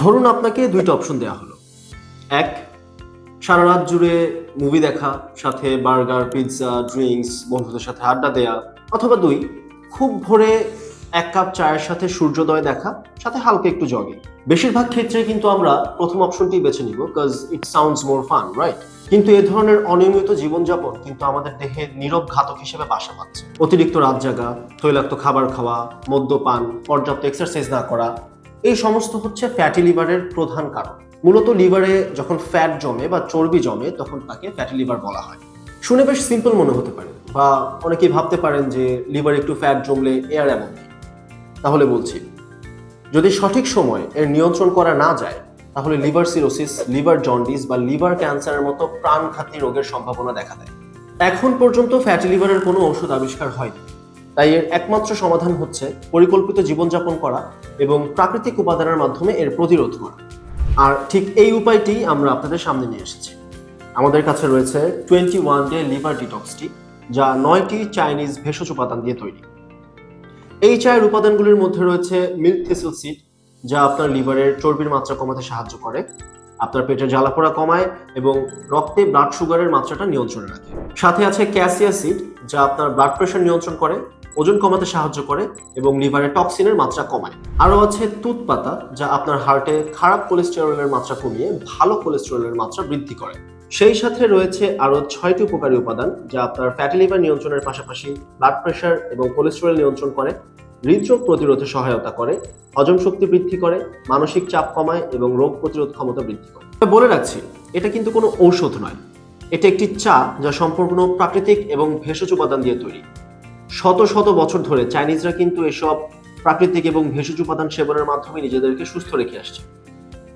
ধরুন আপনাকে দুইটা অপশন দেওয়া হলো। এক সারা রাত জুড়ে মুভি দেখা, সাথে বার্গার পিৎজা ড্রিঙ্কস বন্ধুদের সাথে আড্ডা দেয়া, অথবা দুই, খুব ভোরে এক কাপ চায়ের সাথে সূর্যোদয় দেখা, সাথে হালকা একটু জগিং বেশিরভাগ ক্ষেত্রে কিন্তু আমরা প্রথম অপশনটি বেছে নিব because it sounds more fun right কিন্তু এ ধরনের অনিয়মিত জীবনযাপন কিন্তু আমাদের দেহে নীরব ঘাতক হিসেবে বাসা বাঁধছে অতিরিক্ত রাত জাগা, তৈলাক্ত খাবার খাওয়া, মদ্যপান, পর্যাপ্ত এক্সারসাইজ না করা এই সমস্ত হচ্ছে ফ্যাটি লিভারের প্রধান কারণ। মূলত লিভারে যখন ফ্যাট জমে বা চর্বি জমে, তখন তাকে ফ্যাটি লিভার বলা হয়। শুনে বেশ সিম্পল মনে হতে পারে, বা অনেকেই ভাবতে পারেন যে লিভার একটু ফ্যাট জমলে এয়ার এমন তাহলে বলছি, যদি সঠিক সময়ে এর নিয়ন্ত্রণ করা না যায়, তাহলে লিভার সিরোসিস লিভার জন্ডিস বা লিভার ক্যান্সারের মতো প্রাণঘাতী রোগের সম্ভাবনা দেখা দেয়। এখন পর্যন্ত ফ্যাটি লিভারের কোনো ওষুধ আবিষ্কার হয়নি। তাই এর একমাত্র সমাধান হচ্ছে পরিকল্পিত জীবনযাপন করা এবং প্রাকৃতিক উপাদানের মাধ্যমে এর প্রতিরোধ করা। আর ঠিক এই উপায়টি আমরা আপনাদের সামনে নিয়ে এসেছি। আমাদের কাছে রয়েছে টোয়েন্টি ওয়ান ডে লিভার ডিটক্সটি, যা নয়টি চাইনিজ ভেষজ উপাদান দিয়ে তৈরি। এই চায়ের উপাদানগুলির মধ্যে রয়েছে মিল্ক থিসল সিড, যা আপনার লিভারের চর্বির মাত্রা কমাতে সাহায্য করে, আপনার পেটের জ্বালাপোড়া কমায় এবং রক্তে ব্লাড সুগারের মাত্রাটা নিয়ন্ত্রণে রাখে। সাথে আছে ক্যাসিয়া সিড, যা আপনার ব্লাড প্রেশার নিয়ন্ত্রণ করে ওজন কমাতে সাহায্য করে এবং লিভারে টক্সিনের মাত্রা কমায়। আরও আছে তুত পাতা, যা আপনার হার্টে খারাপ কোলেস্টেরলের মাত্রা কমিয়ে ভালো কোলেস্টেরলের মাত্রা বৃদ্ধি করে। সেই সাথে রয়েছে আরও ছয়টি উপকারী উপাদান, যা আপনার ফ্যাটি লিভার নিয়ন্ত্রণের পাশাপাশি ব্লাড প্রেশার এবং কোলেস্টেরল নিয়ন্ত্রণ করে, হৃদরোগ প্রতিরোধে সহায়তা করে, হজম শক্তি বৃদ্ধি করে, মানসিক চাপ কমায় এবং রোগ প্রতিরোধ ক্ষমতা বৃদ্ধি করে। বলে রাখছি, এটা কিন্তু কোনো ঔষধ নয়। এটা একটি চা যা সম্পূর্ণ প্রাকৃতিক এবং ভেষজ উপাদান দিয়ে তৈরি। শত শত বছর ধরে চাইনিজরা কিন্তু এসব প্রাকৃতিক এবং ভেষজ উপাদান সেবনের মাধ্যমে নিজেদেরকে সুস্থ রেখে আসছে।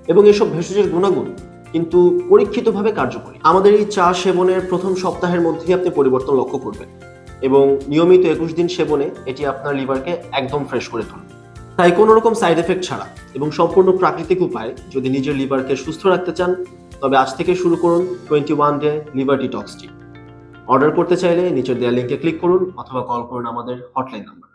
এবং এসব ভেষজের গুণাগুণ কিন্তু পরীক্ষিতভাবে কার্যকরী। আমাদের এই চা সেবনের প্রথম সপ্তাহের মধ্যেই আপনি পরিবর্তন লক্ষ্য করবেন এবং নিয়মিত একুশ দিন সেবনে এটি আপনার লিভারকে একদম ফ্রেশ করে তুলবে তাই কোনো রকম সাইড এফেক্ট ছাড়া এবং সম্পূর্ণ প্রাকৃতিক উপায়ে যদি নিজের লিভারকে সুস্থ রাখতে চান, তবে আজ থেকে শুরু করুন টোয়েন্টি ওয়ান ডে লিভার ডিটক্সটি অর্ডার করতে চাইলে নিচের দেওয়া লিঙ্কে ক্লিক করুন অথবা কল করুন আমাদের হটলাইন নাম্বার